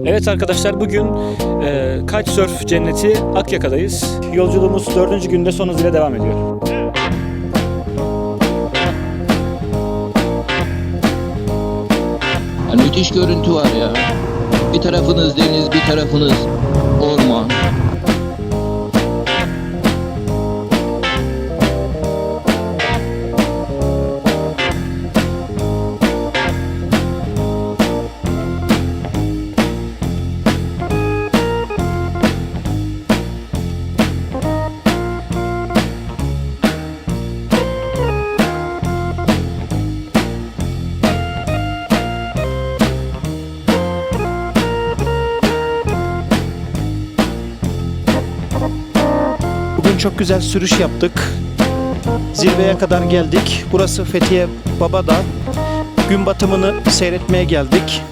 Evet arkadaşlar bugün e, Kitesurf cenneti Akyaka'dayız. Yolculuğumuz dördüncü günde son hızıyla devam ediyor. Ya müthiş görüntü var ya. Bir tarafınız deniz, bir tarafınız Bugün çok güzel sürüş yaptık. Zirveye kadar geldik. Burası Fethiye Babadağ. Gün batımını seyretmeye geldik.